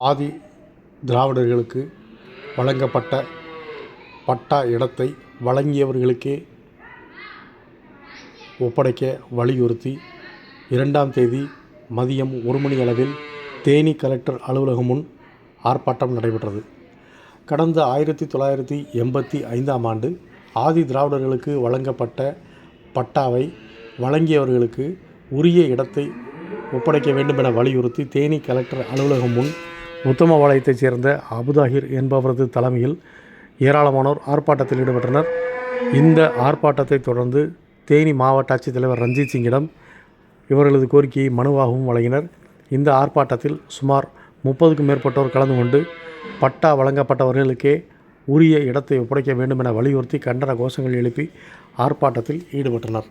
ஆதி திராவிடர்களுக்கு வழங்கப்பட்ட பட்டா இடத்தை வழங்கியவர்களுக்கே ஒப்படைக்க வலியுறுத்தி இரண்டாம் தேதி மதியம் ஒரு மணி அளவில் தேனி கலெக்டர் அலுவலகம் முன் ஆர்ப்பாட்டம் நடைபெற்றது. கடந்த ஆயிரத்தி தொள்ளாயிரத்தி எண்பத்தி ஐந்தாம் ஆண்டு ஆதி திராவிடர்களுக்கு வழங்கப்பட்ட பட்டாவை வழங்கியவர்களுக்கு உரிய இடத்தை ஒப்படைக்க வேண்டும் என வலியுறுத்தி தேனி கலெக்டர் அலுவலகம் முன் உத்தமபாளையத்தைச் சேர்ந்த அபுதாகிர் என்பவரது தலைமையில் ஏராளமானோர் ஆர்ப்பாட்டத்தில் ஈடுபட்டனர். இந்த ஆர்ப்பாட்டத்தை தொடர்ந்து தேனி மாவட்ட ஆட்சித்தலைவர் ரஞ்சித் சிங்கிடம் இவர்களது கோரிக்கையை மனுவாகவும் வழங்கினர். இந்த ஆர்ப்பாட்டத்தில் சுமார் முப்பதுக்கும் மேற்பட்டோர் கலந்து கொண்டு பட்டா வழங்கப்பட்டவர்களுக்கே உரிய இடத்தை ஒப்படைக்க வேண்டும் என வலியுறுத்தி கண்டன கோஷங்கள் எழுப்பி ஆர்ப்பாட்டத்தில் ஈடுபட்டனர்.